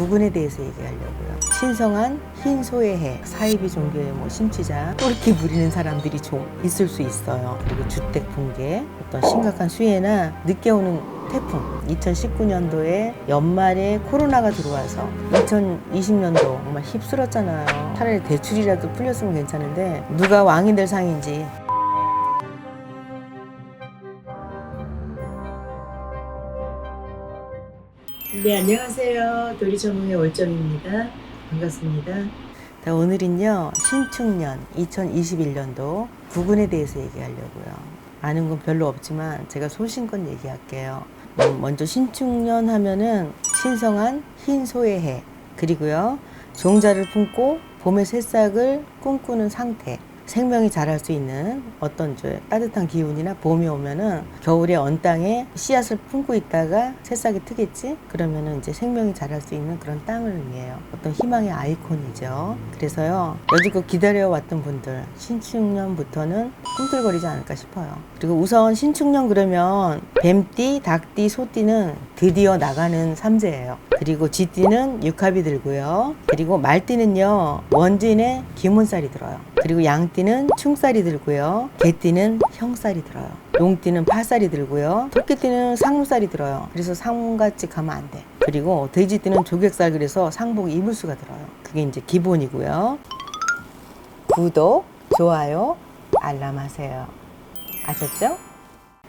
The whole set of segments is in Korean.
구근에 대해서 얘기하려고요. 신성한 흰 소의 해, 사이비 종교의 뭐 심취자, 똘끼 부리는 사람들이 좀 있을 수 있어요. 그리고 주택 붕괴, 어떤 심각한 수해나 늦게 오는 태풍 2019년도에 연말에 코로나가 들어와서 2020년도 정말 휩쓸었잖아요. 차라리 대출이라도 풀렸으면 괜찮은데 누가 왕이 될 상인지 네 안녕하세요. 도리 전문의 월정입니다. 반갑습니다. 자, 오늘은요 신축년 2021년도 구근에 대해서 얘기하려고요. 아는 건 별로 없지만 제가 소신껏 얘기할게요. 음, 먼저 신축년 하면은 신성한 흰 소의 해 그리고요 종자를 품고 봄의 새싹을 꿈꾸는 상태 생명이 자랄 수 있는 어떤 저 따뜻한 기운이나 봄이 오면은 겨울에 언 땅에 씨앗을 품고 있다가 새싹이 트겠지? 그러면은 이제 생명이 자랄 수 있는 그런 땅을 의미해요. 어떤 희망의 아이콘이죠. 그래서요, 여지껏 기다려왔던 분들, 신축년부터는 꿈틀거리지 않을까 싶어요. 그리고 우선 신축년 그러면 뱀띠, 닭띠, 소띠는 드디어 나가는 삼재예요. 그리고 쥐띠는 육합이 들고요. 그리고 말띠는요, 원진에 기문살이 들어요. 그리고 양띠는 충살이 들고요. 개띠는 형살이 들어요. 용띠는 파살이 들고요. 토끼띠는 상무살이 들어요. 그래서 상무같이 가면 안 돼. 그리고 돼지띠는 조객살 그래서 상복 입을 수가 들어요. 그게 이제 기본이고요. 구독, 좋아요, 알람 하세요. 아셨죠?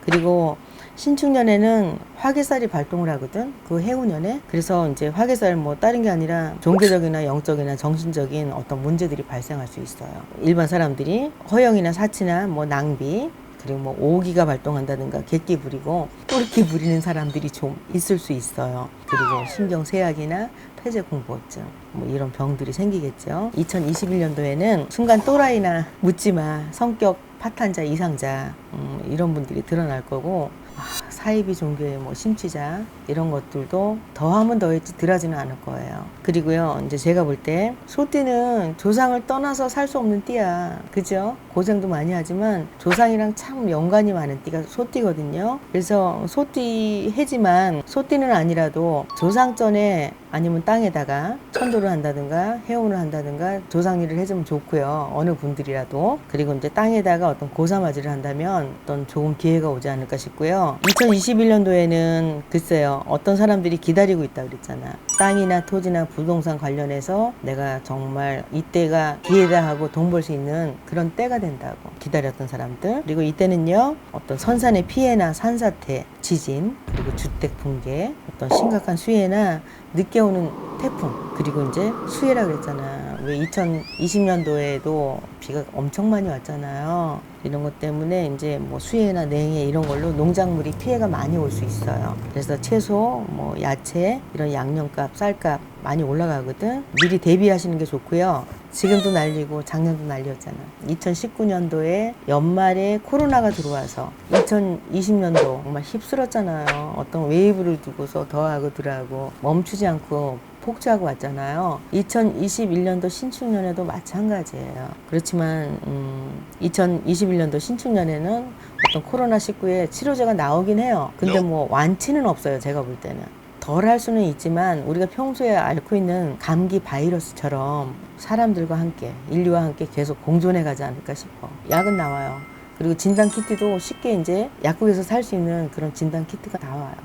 그리고 신축년에는 화개살이 발동을 하거든. 그 해운년에. 그래서 이제 화개살 뭐 다른 게 아니라 종교적이나 영적이나 정신적인 어떤 문제들이 발생할 수 있어요. 일반 사람들이 허영이나 사치나 뭐 낭비 그리고 뭐 오기가 발동한다든가 객기 부리고 똘끼 부리는 사람들이 좀 있을 수 있어요. 그리고 신경 쇠약이나 폐쇄 공포증 뭐 이런 병들이 생기겠죠. 2021년도에는 순간 또라이나 묻지마 성격 파탄자 이상자 음, 이런 분들이 드러날 거고 아, 사이비 종교의 뭐 심취자 이런 것들도 더하면 더했지 덜하지는 않을 거예요. 그리고요 이제 제가 볼 때 소띠는 조상을 떠나서 살 수 없는 띠야, 그죠? 고생도 많이 하지만 조상이랑 참 연관이 많은 띠가 소띠거든요. 그래서 소띠 해지만 소띠는 아니라도 조상전에 아니면 땅에다가 천도를 한다든가 해운을 한다든가 조상 일을 해주면 좋고요. 어느 분들이라도 그리고 이제 땅에다가 어떤 고사마지를 한다면 어떤 좋은 기회가 오지 않을까 싶고요. 2021년도에는 글쎄요 어떤 사람들이 기다리고 있다 그랬잖아. 땅이나 토지나 부동산 관련해서 내가 정말 이때가 기회다 하고 돈 벌 수 있는 그런 때가 된다고 기다렸던 사람들 그리고 이때는요 어떤 선산의 피해나 산사태 지진 그리고 주택 붕괴 어떤 심각한 수해나 늦게 오는 태풍 그리고 이제 수해라 그랬잖아 왜 2020년도에도 비가 엄청 많이 왔잖아요. 이런 것 때문에 이제 뭐 수해나 냉해 이런 걸로 농작물이 피해가 많이 올 수 있어요. 그래서 채소 뭐 야채 이런 양념값 쌀값 많이 올라가거든. 미리 대비하시는 게 좋고요. 지금도 난리고 작년도 난리였잖아. 2019년도에 연말에 코로나가 들어와서 2020년도 정말 휩쓸었잖아요. 어떤 웨이브를 두고서 더하고 덜하고. 멈추지 않고 폭주하고 왔잖아요. 2021년도 신축년에도 마찬가지예요. 그렇지만 음, 2021년도 신축년에는 어떤 코로나 19에 치료제가 나오긴 해요. 근데 뭐 완치는 없어요. 제가 볼 때는. 덜 할 수는 있지만 우리가 평소에 앓고 있는 감기 바이러스처럼 사람들과 함께 인류와 함께 계속 공존해 가지 않을까 싶어. 약은 나와요. 그리고 진단 키트도 쉽게 이제 약국에서 살 수 있는 그런 진단 키트가 나와요.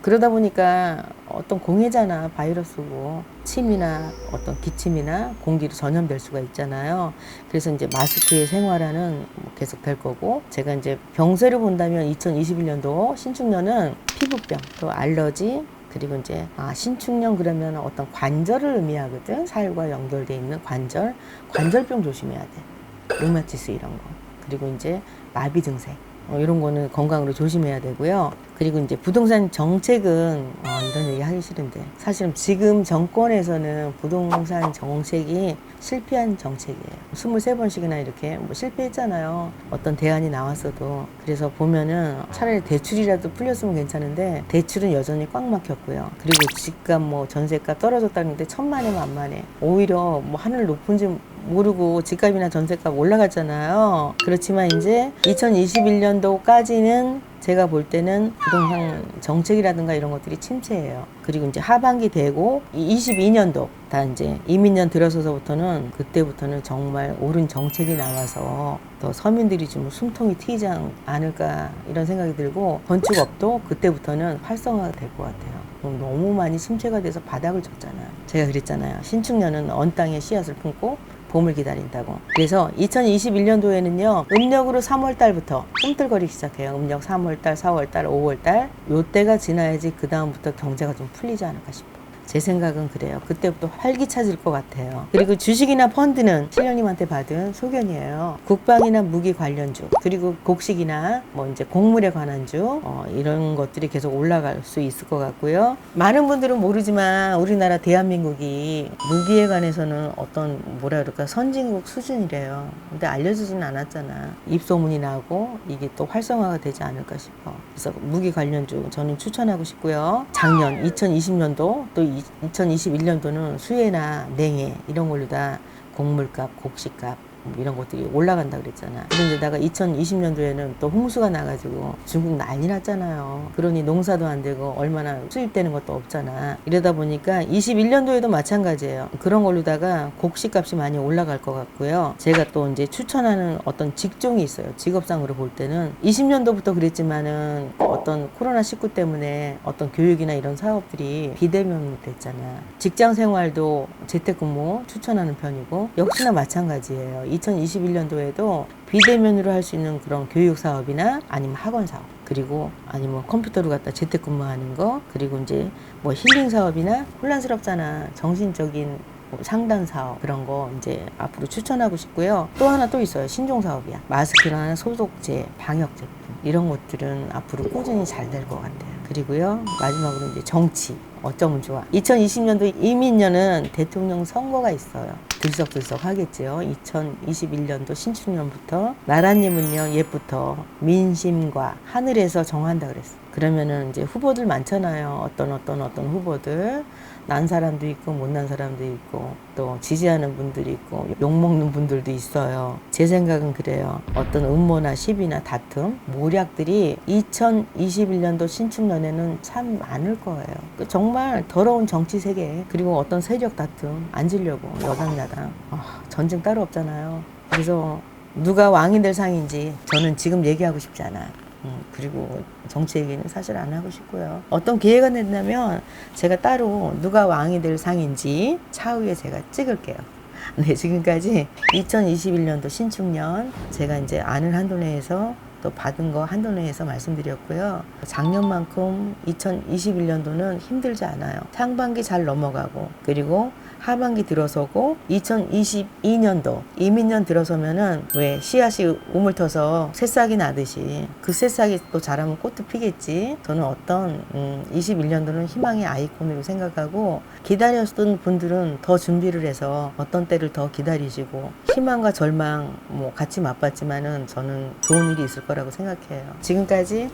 그러다 보니까 어떤 공해잖아 바이러스고 침이나 어떤 기침이나 공기로 전염될 수가 있잖아요. 그래서 이제 마스크의 생활화는 뭐 계속 될 거고 제가 이제 병세를 본다면 2021년도 신축년은 피부병 또 알러지 그리고 이제 아 신축년 그러면 어떤 관절을 의미하거든? 살과 연결돼 있는 관절. 관절병 조심해야 돼. 류마티스 이런 거. 그리고 이제 마비 증세 어, 이런 거는 건강으로 조심해야 되고요. 그리고 이제 부동산 정책은 어, 이런 얘기 하기 싫은데 사실은 지금 정권에서는 부동산 정책이 실패한 정책이에요. 23번씩이나 이렇게 뭐 실패했잖아요. 어떤 대안이 나왔어도. 그래서 보면은 차라리 대출이라도 풀렸으면 괜찮은데 대출은 여전히 꽉 막혔고요. 그리고 집값 뭐 전세값 떨어졌다는데 천만에 만만에 오히려 뭐 하늘 높은지 모르고 집값이나 전세값 올라갔잖아요. 그렇지만 이제 2021년도까지는 제가 볼 때는 부동산 정책이라든가 이런 것들이 침체예요. 그리고 이제 하반기 되고 22년도 다 이제 이민년 들어서서부터는 그때부터는 정말 옳은 정책이 나와서 더 서민들이 좀 숨통이 트이지 않- 않을까 이런 생각이 들고 건축업도 그때부터는 활성화가 될 것 같아요. 너무 많이 침체가 돼서 바닥을 쳤잖아요. 제가 그랬잖아요. 신축년은 언 땅에 씨앗을 품고 봄을 기다린다고. 그래서 2021년도에는요, 음력으로 3월 달부터 꿈틀거리기 시작해요. 음력 3월 달, 4월 달, 5월 달. 요 때가 지나야지 그다음부터 경제가 좀 풀리지 않을까 싶어요. 제 생각은 그래요. 그때부터 활기차질 것 같아요. 그리고 주식이나 펀드는 실령님한테 받은 소견이에요. 국방이나 무기 관련주, 그리고 곡식이나 뭐 이제 곡물에 관한 주, 어, 이런 것들이 계속 올라갈 수 있을 것 같고요. 많은 분들은 모르지만 우리나라 대한민국이 무기에 관해서는 어떤 뭐라 그럴까 선진국 수준이래요. 근데 알려지진 않았잖아. 입소문이 나고 이게 또 활성화가 되지 않을까 싶어. 그래서 무기 관련주 저는 추천하고 싶고요. 작년 2020년도 또 2021년도는 수혜나 냉해 이런 걸로 다 곡물값, 곡식값 뭐 이런 것들이 올라간다 그랬잖아. 그런데다가 2020년도에는 또 홍수가 나가지고 중국 난리 났잖아요. 그러니 농사도 안 되고 얼마나 수입되는 것도 없잖아. 이러다 보니까 21년도에도 마찬가지예요. 그런 걸로다가 곡식값이 많이 올라갈 것 같고요. 제가 또 이제 추천하는 어떤 직종이 있어요. 직업상으로 볼 때는 20년도부터 그랬지만은 어떤 코로나 19 때문에 어떤 교육이나 이런 사업들이 비대면 됐잖아. 직장 생활도 재택근무 추천하는 편이고 역시나 마찬가지예요. 2021년도에도 비대면으로 할 수 있는 그런 교육 사업이나 아니면 학원 사업 그리고 아니면 컴퓨터로 갖다 재택근무하는 거 그리고 이제 뭐 힐링 사업이나 혼란스럽잖아 정신적인 뭐 상담 사업 그런 거 이제 앞으로 추천하고 싶고요. 또 하나 또 있어요. 신종 사업이야. 마스크나 소독제, 방역 제품 이런 것들은 앞으로 꾸준히 잘 될 것 같아요. 그리고요 마지막으로 이제 정치 어쩌면 좋아. 2020년도 이민년은 대통령 선거가 있어요. 들썩들썩 하겠지요. 2021년도 신축년부터 나라님은요 옛부터 민심과 하늘에서 정한다 그랬어. 그러면은 이제 후보들 많잖아요. 어떤 어떤 어떤 후보들 난 사람도 있고 못난 사람도 있고 또 지지하는 분들이 있고 욕먹는 분들도 있어요. 제 생각은 그래요. 어떤 음모나 시비나 다툼, 모략들이 2021년도 신축년에는 참 많을 거예요. 그 정말 더러운 정치 세계 그리고 어떤 세력 다툼 앉으려고 여당 야당 아, 전쟁 따로 없잖아요. 그래서 누가 왕이 될 상인지 저는 지금 얘기하고 싶지 않아요. 음, 그리고 정치 얘기는 사실 안 하고 싶고요. 어떤 기회가 된다면 제가 따로 누가 왕이 될 상인지 차후에 제가 찍을게요. 네, 지금까지 2021년도 신축년 제가 이제 아는 한도내에서 또 받은 거 한도내에서 말씀드렸고요. 작년만큼 2021년도는 힘들지 않아요. 상반기 잘 넘어가고 그리고 하반기 들어서고 2022년도 이민년 들어서면은 왜 씨앗이 우물터서 새싹이 나듯이 그 새싹이 또 자라면 꽃도 피겠지. 저는 어떤 음, 21년도는 희망의 아이콘으로 생각하고 기다렸던 분들은 더 준비를 해서 어떤 때를 더 기다리시고 희망과 절망 뭐 같이 맛봤지만은 저는 좋은 일이 있을 거라고 생각해요. 지금까지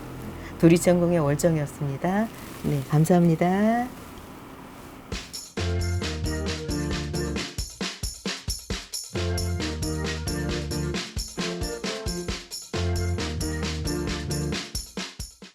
도리천공의 월정이었습니다. 네, 감사합니다.